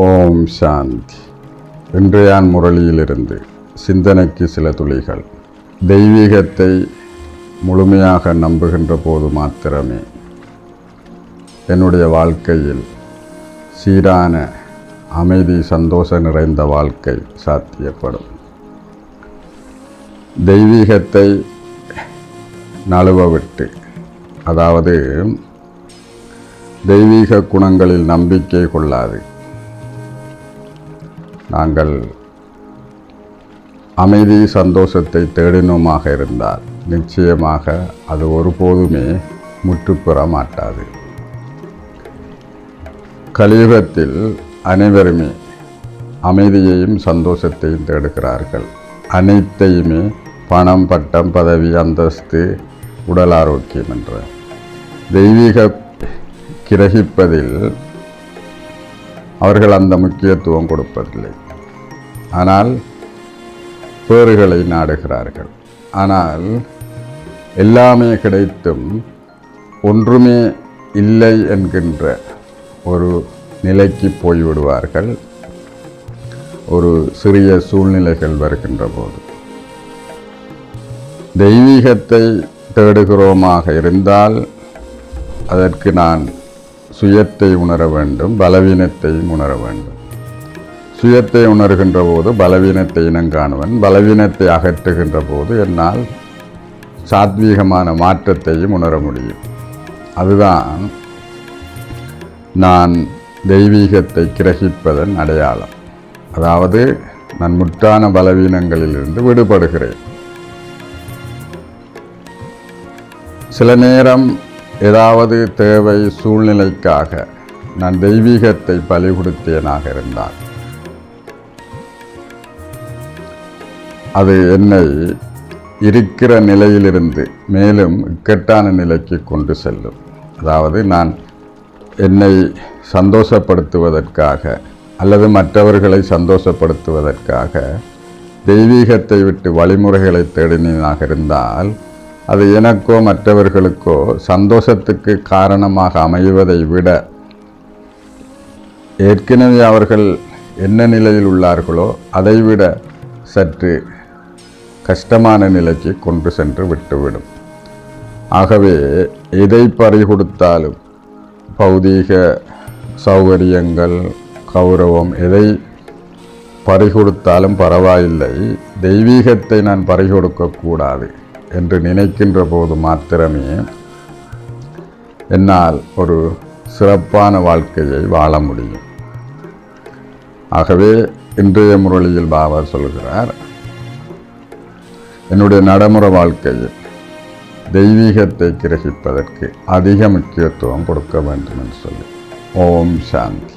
ஓம் சாந்தி. இன்றையான் முரளியிலிருந்து சிந்தனைக்கு சில துளிகள். தெய்வீகத்தை முழுமையாக நம்புகின்ற போது மாத்திரமே. என்னுடைய வாழ்க்கையில் சீரான அமைதி சந்தோஷம் நிறைந்த வாழ்க்கை சாத்தியப்படும். தெய்வீகத்தை நழுவ விட்டு அதாவது தெய்வீக குணங்களில் நம்பிக்கை கொள்ளாது. நாங்கள் அமைதி சந்தோஷத்தை தேடினோமாக இருந்தால் நிச்சயமாக அது ஒருபோதுமே முற்றுப்பெற மாட்டாது. கலியுகத்தில் அனைவருமே அமைதியையும் சந்தோஷத்தையும் தேடுகிறார்கள். அனைத்தையுமே பணம் பட்டம் பதவி அந்தஸ்து உடல் ஆரோக்கியம் என்ற தெய்வீக கிரகிப்பதில் அவர்கள் அந்த முக்கியத்துவம் கொடுப்பதில்லை. ஆனால் பேறுகளை நாடுகிறார்கள். ஆனால் எல்லாமே கிடைத்தும் ஒன்றுமே இல்லை என்கின்ற ஒரு நிலைக்கு போய்விடுவார்கள். ஒரு சிறிய சூழ்நிலைகள் வருகின்ற போது. தெய்வீகத்தை தேடுகிறோமாக இருந்தால் அதற்கு நான் சுயத்தை உணர வேண்டும் பலவீனத்தையும் உணர வேண்டும். சுயத்தை உணர்கின்ற போது பலவீனத்தை இனங்காணுவன் பலவீனத்தை அகற்றுகின்ற போது என்னால் சாத்வீகமான மாற்றத்தையும் உணர முடியும். அதுதான் நான் தெய்வீகத்தை கிரகிப்பதன் அடையாளம். அதாவது நான் முற்றான பலவீனங்களிலிருந்து விடுபடுகிறேன். சில நேரம் ஏதாவது தேவை சூழ்நிலைக்காக நான் தெய்வீகத்தை பலி கொடுத்தேனாக இருந்தால் அது என்னை இருக்கிற நிலையிலிருந்து மேலும் இக்கட்டான நிலைக்கு கொண்டு செல்லும். அதாவது நான் என்னை சந்தோஷப்படுத்துவதற்காக அல்லது மற்றவர்களை சந்தோஷப்படுத்துவதற்காக தெய்வீகத்தை விட்டு வழிமுறைகளை தேடினதாக இருந்தால் அது எனக்கோ மற்றவர்களுக்கோ சந்தோஷத்துக்கு காரணமாக அமைவதை விட ஏற்கனவே அவர்கள் என்ன நிலையில் உள்ளார்களோ அதைவிட சற்று கஷ்டமான நிலைக்கு கொண்டு சென்று விட்டுவிடும். ஆகவே எதை பறிகொடுத்தாலும் பௌதீக சௌகரியங்கள் கௌரவம் எதை பறிகொடுத்தாலும் பரவாயில்லை. தெய்வீகத்தை நான் பறிகொடுக்கக்கூடாது என்று நினைக்கின்ற போது மாத்திரமே என்னால் ஒரு சிறப்பான வாழ்க்கையை வாழ முடியும். ஆகவே இன்றைய முரளியில் பாபா சொல்கிறார் என்னுடைய நடைமுறை வாழ்க்கையில் தெய்வீகத்தை கிரகிப்பதற்கு அதிக முக்கியத்துவம் கொடுக்க வேண்டும் என்று சொல்லி. ஓம் சாந்தி.